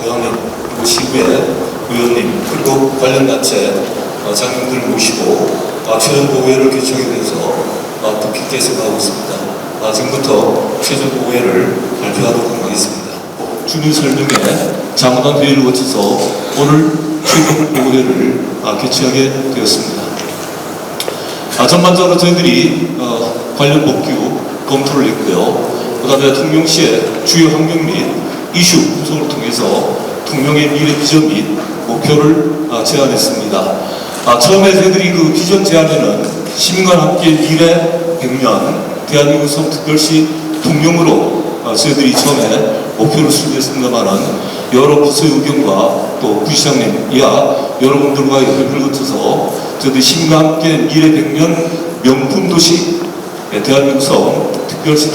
의원님 그리고 시구의 의원님 그리고 관련 단체 어, 장님들 모시고 아, 보고회를 개최하게 돼서 아, 뜻깊게 생각하고 있습니다. 아, 지금부터 최종 보고회를 발표하도록 하겠습니다. 주민 설명회 장관 회의를 거쳐서 오늘 최종 보고회를 아, 개최하게 되었습니다. 아, 전반적으로 저희들이 어, 관련 법규 검토를 했고요. 그 다음에 통영시의 주요 환경 및 이슈 분석을 통해서 통영의 미래 비전 및 목표를 아, 제안했습니다. 아, 처음에 저희들이 그 비전 제안에는 시민과 함께 미래 100년 대한민국 성 특별시 통영으로 아, 저희들이 처음에 목표를 수립했습니다만은 여러 부서의 의견과 또 부시장님 이하 여러분들과의 협의를 거쳐서 저희들이 시민과 함께 미래 100년 명품 도시 예, 대한민국성 특별시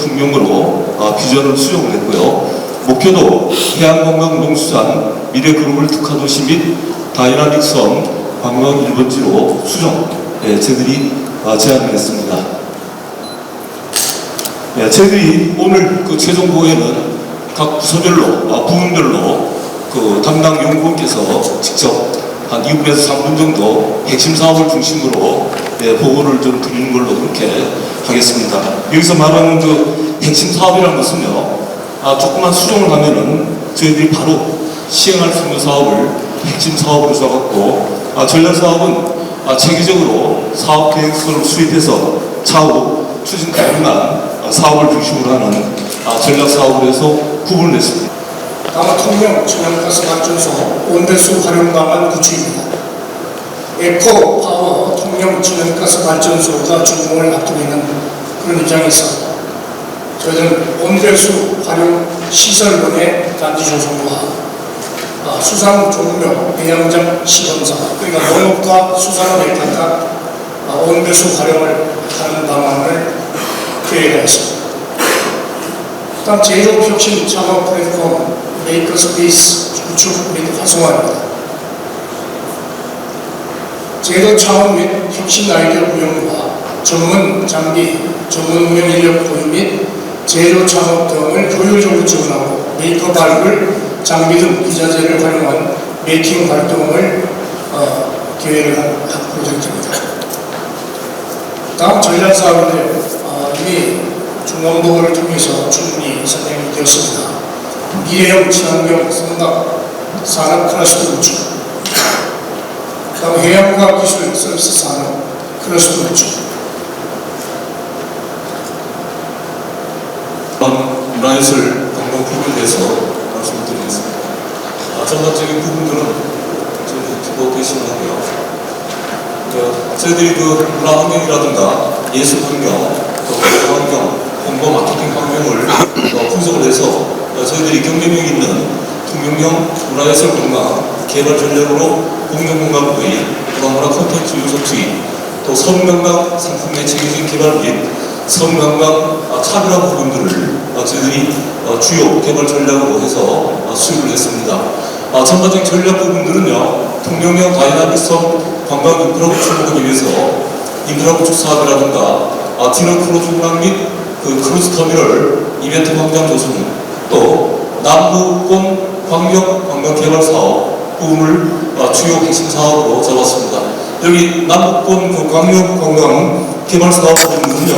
아, 비전을 수정을 했고요. 목표도 해양관광 농수산 미래 글로벌 특화도시 및 다이나믹성 관광 1번지로 수정 예, 저희들이 아, 제안을 했습니다. 예, 저희들이 오늘 그 최종 보고에는 각 부서별로, 아, 부문별로 그 담당 연구원께서 직접 한 2분에서 3분 정도 핵심 사업을 중심으로 예, 보고를 좀 드리는 걸로 그렇게 하겠습니다. 여기서 말하는 그 핵심 사업이라는 것은요, 아, 조금만 수정을 하면은 저희들이 바로 시행할 수 있는 사업을 핵심 사업으로 잡았고, 아, 전략 사업은 아, 체계적으로 사업 계획서를 수립해서 차후 추진 가능한 아, 사업을 중심으로 하는 아, 전략 사업으로 해서 구분을 했습니다. 다음 통영 천연가스 발전소 온대수 활용 방안 구축입니다. 에코 파워 통영 천연가스 발전소가 준공을 앞두고 있는 그런 입장에서 저희는 온대수 활용 시설군의 단지 조성과 아, 수상 종료 배양장 시범사 그러니까 농업과 수산업에 각각 아, 온대수 활용을 하는 방안을 계획하였습니다. 다음 제조 혁신 창업 플랫폼 메이커 스페이스 구축 및 활성화입니다. 제도 창업 및 혁신 아이디어 운영과 전문 장비, 전문 운영 인력 보유 및 제조 창업 등을 효율적으로 지원하고 메이커 발굴, 장비 등 이자재를 활용한 메이킹 활동을 어, 계획을 한 프로젝트입니다. 다음 전략 사업인데요. 어, 이미 중앙도를 통해서 충분히 선행이 되었습니다. 미래형 친환경 생각 산업 클러스터 구축 다음 해양과학 기술 서비스 산업 클러스터 구축 문화예술 관광 부분에 대해서 말씀을 드리겠습니다. 아, 전반적인 부분들은 저희 듣고 계시는데요. 그, 저희들이 그 문화 환경이라든가 예술 환경, 또 환경, 홍보 마케팅 환경을 어, 분석을 해서 어, 저희들이 경쟁력 있는 통영형 문화예술 관광 개발 전략으로 공정공간 부위, 문화 콘텐츠 요소 투입, 또 서문관광 상품의 체계적인 개발 및 서문관광 아, 차별화 부분들을 어, 저희들이 어, 주요 개발 전략으로 해서 어, 수립을 했습니다. 아, 전반적인 전략 부분들은요, 통영형 다이나믹성 관광 인프라 구축을 하기 위해서 인프라 구축 사업이라든가 아, 디너 크루즈 운항 및 그 크루즈 터미널 이벤트 광장 조성 또 남부권 광역 관광 개발 사업 부분을 아, 주요 핵심 사업으로 잡았습니다. 여기 남북권 그 광역 관광 개발 사업 부분은요,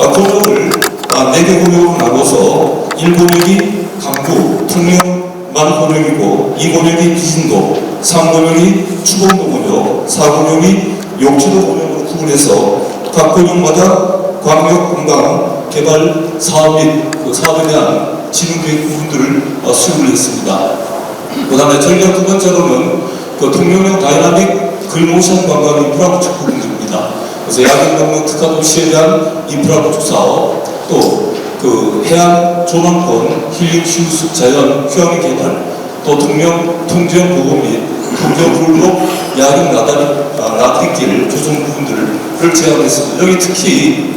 아, 권역을 아, 4개 권역으로 나눠서 1권역이 강구, 통영, 만권역이고 2권역이 비진도, 3권역이 추봉도 권역, 4권역이 욕지도 권역으로 구분해서 각 권역마다 광역 관광 개발 사업 및 그 사업에 대한 진행 계획 부분들을 어, 수립을 했습니다. 그 다음에 전략 두 번째로는 그 통영형 다이나믹 글모션 관광 인프라 구축 부분입니다. 그래서 야경관광 특화 도시에 대한 인프라 구축 사업, 또 그 해안 조망권 힐링 휴수 자연 휴양지 개발, 또 통영 통지형 보호 및 통지형 불로 야경 나다리 아, 라트길 조성 부분들을 제안했습니다. 여기 특히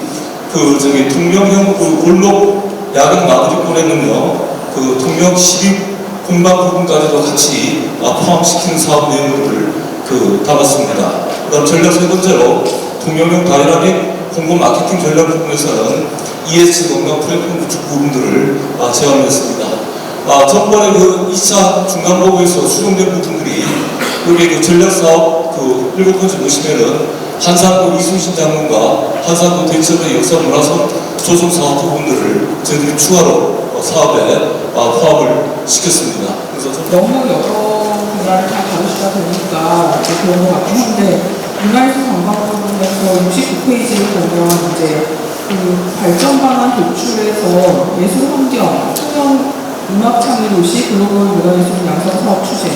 그 저기 통영형 그 골목 야경 나들이권에는요 그 통영 12 공방 부분까지도 같이 아, 포함시키는 사업 내용들을 그 담았습니다. 그다음 전략 세 번째로 통영형 다이나믹 홍보 마케팅 전략 부분에서는 ES 건강 플랫폼 구축 부분들을 아, 제안했습니다. 아, 전번에 그 2차 중간 보고에서 수정된 부분들이 여기 그 전략 사업 그 일곱 번째 보시면은 한산도 이순신 장군과 한산도 대체의 역사 문화선 조성 사업 부분들을 저희들이 추가로 어, 사업에 아, 포함을 시켰습니다. 그래서 좀 너무 여러 분야를 다 다루시다 보니까 그런 것 같긴 한데 문화예술 관광부분에서 69페이지를 보면 이제 그 발전 방안 도출에서 예술 환경, 청년 음악 창의 도시 글로벌 문화예술 양성 사업 추진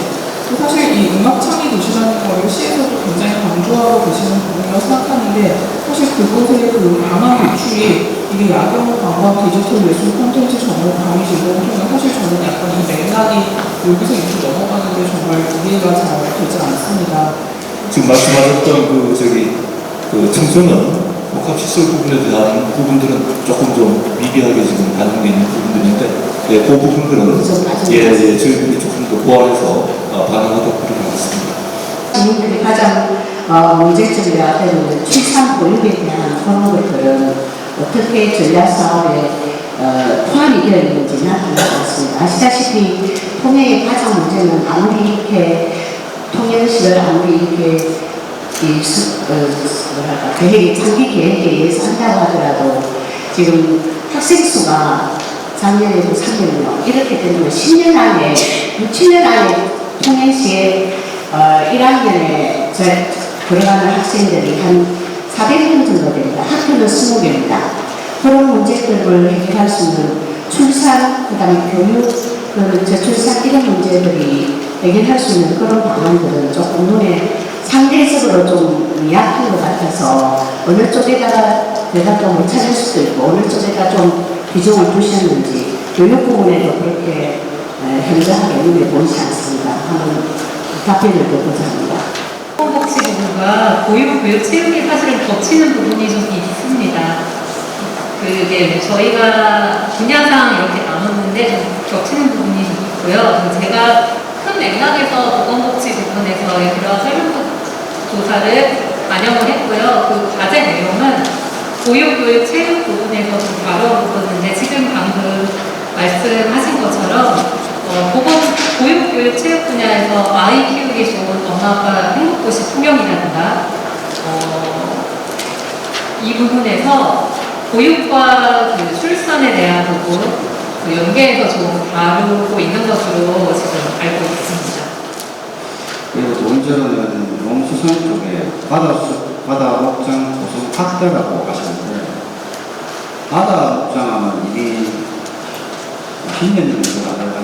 또 사실 이 음악 창의 도시라는 거를 시에서도 굉장히 강조하고 계시는 부분이라고 생각하는데 사실 그곳의 그 방안 도출이 이게 야경 관광 디지털 예술 콘텐츠 전문 강의 제공을 통해 사실 저는 약간 이 맥락이 여기서 이렇게 넘어가는 게 정말 이해가 잘 되지 않습니다. 지금 말씀하셨던 그 저기 그 청소년 복합 시설 부분에 대한 부분들은 조금 좀 미비하게 지금 반영되어 있는 부분들인데 예, 그 부분들은 예, 예, 저희들이 조금 더 보완해서 어, 반영하도록 노력하겠습니다. 국민들이 가장 어, 문제점이라 되는 출산 보육에 대한 것들은 어떻게 전략 사업에 어, 포함이 되어 있는지 나타나지 않습니다. 아시다시피 통행의 가장 문제는 아무리 이렇게 통행시를 아무리 이렇게 이 수, 어, 뭐랄까 계획이 장기 계획에 의해서 한다고 하더라도 지금 학생 수가 작년에도 300명 이렇게 되면 10년 안에 6, 7년 안에 통행시에 어, 1학년에 저 들어가는 학생들이 한 400명 정도 됩니다. 학교는 20개입니다. 그런 문제들을 해결할 수 있는 출산, 그 다음에 교육, 그 저출산 이런 문제들이 해결할 수 있는 그런 방안들은 조금 눈에 상대적으로 좀 약한 것 같아서 어느 쪽에다가 대답도 못 찾을 수도 있고 어느 쪽에다 좀 비중을 두셨는지 교육 부분에도 그렇게 에, 현저하게 눈에 보이지 않습니다. 한번 답변을 듣고자 합니다. 보건복지부가 보육, 교육, 체육이 사실은 겹치는 부분이 좀 있습니다. 그게 저희가 분야상 이렇게 나눴는데 좀 겹치는 부분이 좀 있고요. 제가 큰 맥락에서 보건복지 부분에서의 그런 설문조사를 반영을 했고요. 그 과제 내용은 보육, 교육, 체육 부분에서 좀 다뤄보는데 지금 방금 말씀하신 것처럼 어, 보건, 보육, 교육, 체육 분야에서 아이 키우기 좋은 엄마가 행복도시 풍경이라든가 어, 이 부분에서 보육과 그 출산에 대한 부분 그 연계해서 좀 다루고 있는 것으로 지금 알고 있습니다. 그리고 두 번째로는 농수산 쪽에 바다, 수- 바다 목장 고성 확대라고 하시는데 바다 목장하면 이미 10년 정도 가다가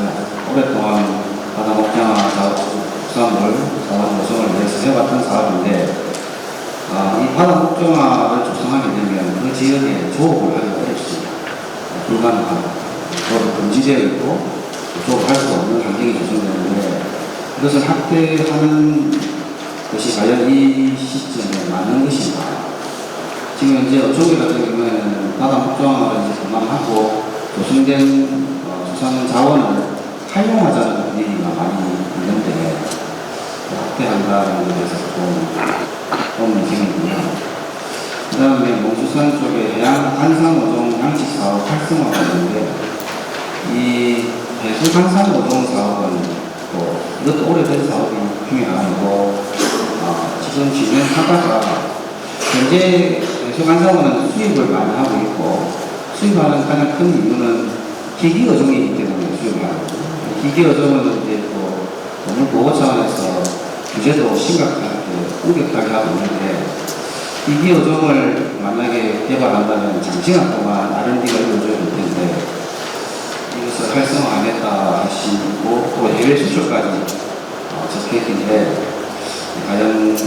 오랫동안 바다 목장화 사업, 수산물, 사업 조성을 위해서 해왔던 사업인데 아, 이 바다 목장화를 조성하게 되면 그 지역에 조업을 하기 어렵습니다. 불가능하고 조업 금지되어 있고 조업할 수 없는 환경이 조성되는데 그것을 확대하는 것이 과연 이 시점에 맞는 것인가? 지금 현재 어촌계 같은 경우에는 바다 목조항을 이제 전망하고 조성된 어, 수산 자원을 활용하자는 얘기가 많이 있는데 확대한다는 것에 대해서 좀 의문이 생기고요. 그 다음에 농수산 쪽에 해양 한산 어종 양식 사업 활성화가 있는데 이 배수 한산 어종 사업은 또 이것도 오래된 사업이 중에 하나이고 어, 지금 진행하다가 현재 배수관사원은 수입을 많이 하고 있고 수입하는 가장 큰 이유는 기기 어종이기 때문에 기기 어종은 이제 또 너무 보호 차원에서 규제도 심각하게 엄격하게 하고 있는데 기기 어종을 만약에 개발한다면 장시간 동안 R&D가 이루어져야 될 텐데 이것을 활성화 안 했다 하시고 또 해외 수출까지 어, 적혀 있는데 과연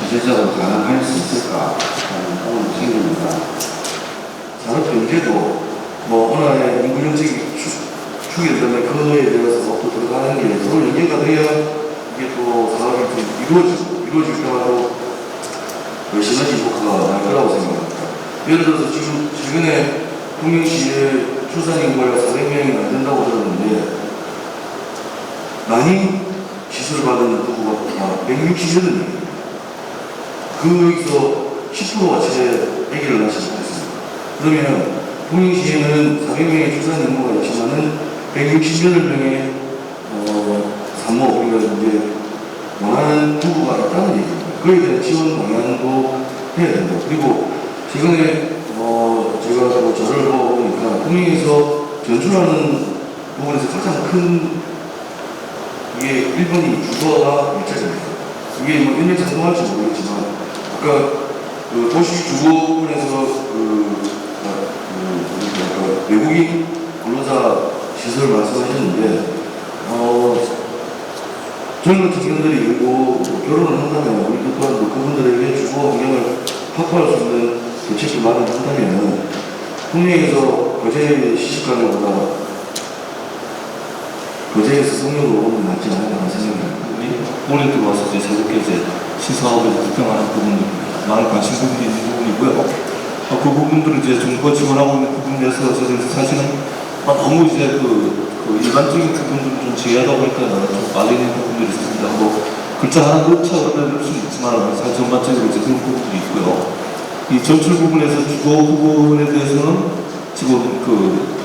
현실적으로 가능할 수 있을까 하는 의문이 생깁니다. 산업 경제도 뭐 하나의 인구 정책이 축- 축이 되면 그거에 대해서 또 들어가는 게 서로 연계가 돼야 이게 또 사업이 좀 이루어지고 이루어질 때마다 열심히 효과가 날 거라고 생각합니다. 예를 들어서 지금 최근에 동명시에 출산 인구가 400명이 안 된다고 들었는데 난임 시술을 받은 부부가 168명입니다. 그 여기서 10%가 채 아기를 낳지 못했습니다. 그러면 공영시에는 400명의 출산 인구가 있지만은 168명의 어, 산모 우리가 이제 원하는 부부가 있다는 얘기입니다. 그에 대한 지원 방향도 해야 된다. 그리고 최근에 어, 제가 또 저를 보니까 공영에서 전출하는 부분에서 가장 큰 이게 1번이 주거와 일자리입니다. 이게 뭐 일명 성공할지 모르겠지만 아까 그 도시 주거 부분에서 그, 아, 그, 뭐랄까, 외국인 근로자 시설 말씀하셨는데 어, 젊은 청년들이 그리고 결혼을 한다면 우리도 또한 뭐 그분들에게 주거 환경을 확보할 수 있는 대책을 마련한다면 국내에서 거제 시집가는 보다 거제에서 성역으로 오는 게 낫지 않을까 생각합니다. 우리 올해 들어와서 이제 새롭게 이제 시사업에 집중하는 부분들 많은 관심 부분이 있는 부분이고요. 어, 그 부분들을 이제 정부가 지원하고 있는 부분에서 사실은 아, 너무 이제 그, 그 일반적인 부분들을 좀 제외하다 보니까 좀 말리는 부분들이 있습니다. 뭐 글자 하나 그러면 수 있지만 사실 전반적으로 이제 그런 부분들이 있고요. 이 전출 부분에서 주거 부분에 대해서는 지금 그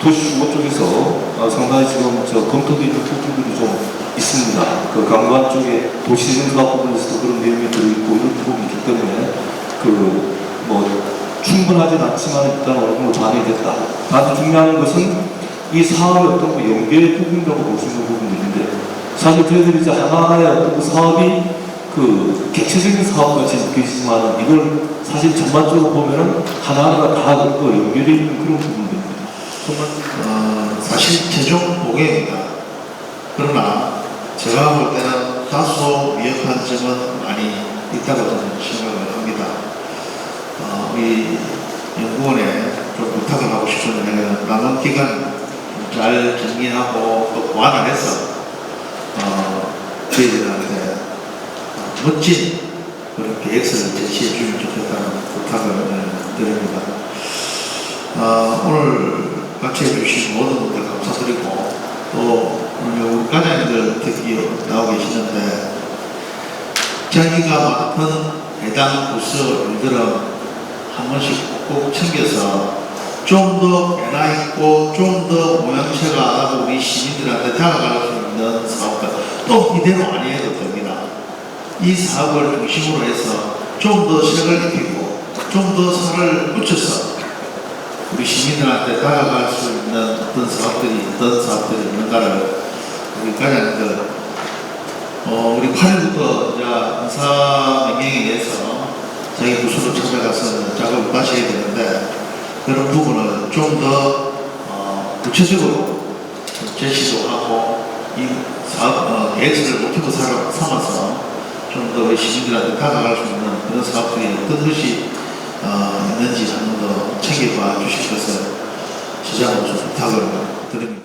도시 주거 쪽에서 어, 상당히 지금 저 검토되어 있는 부분들이 좀 있습니다. 그 강관 쪽에 도시재생 사업 부분에서도 그런 내용이 들어있고 이런 부분이 있기 때문에 그뭐 충분하진 않지만 일단 어느 정도 반영됐다. 다만 중요한 것은 이 사업의 어떤 뭐 연계 부분이라고 볼 수 있는 부분들인데 사실 저희들이 이제 하나의 어떤 그 사업이 그 객체적인 사업같이 느껴지지만 이걸 사실 전반적으로 보면은 하나하나가 다 그 연결되어 있는 그런 부분들입니다. 정말 어, 사실 최종 보고입니다. 그러나 제가 볼 때는 다소 미흡한 점은 많이 있다고 저는 생각을 합니다. 어, 우리 연구원에 좀 부탁을 하고 싶은 남은 기간 잘 정리하고 또 보완을 해서 어, 저희들한테 어, 멋진 그런 계획서를 제시해 주면 좋겠다는 부탁을 드립니다. 어, 오늘 같이 해주신 모든 분들 감사드리고 또 우리 과장님들 특히 나오 계시는데 자기가 맡은 해당 부서 일들은 한 번씩 꼭 챙겨서 좀 더 변화 있고 좀 더 모양새가 우리 시민들한테 다가갈 수 있는 사업들 또 이대로 안 해도 됩니다. 이 사업을 중심으로 해서 좀 더 색을 입히고 좀 더 살을 붙여서 우리 시민들한테 다가갈 수 있는 어떤 사업들이 어떤 사업들이 있는가를 우리 과장님들 어, 우리 8일부터 이제 인사 명령에 의해서 자기 부서로 찾아가서 작업을 마셔야 되는데 그런 부분을 좀더 어, 구체적으로 좀 제시도 하고 이 사업 어, 모티브 삼아- 삼아서 좀 더 시민들한테 다가갈 수 있는 그런 사업들이 어떤 것이 어, 있는지 한번 더 챙겨봐 주실 것을 시장으로서 부탁을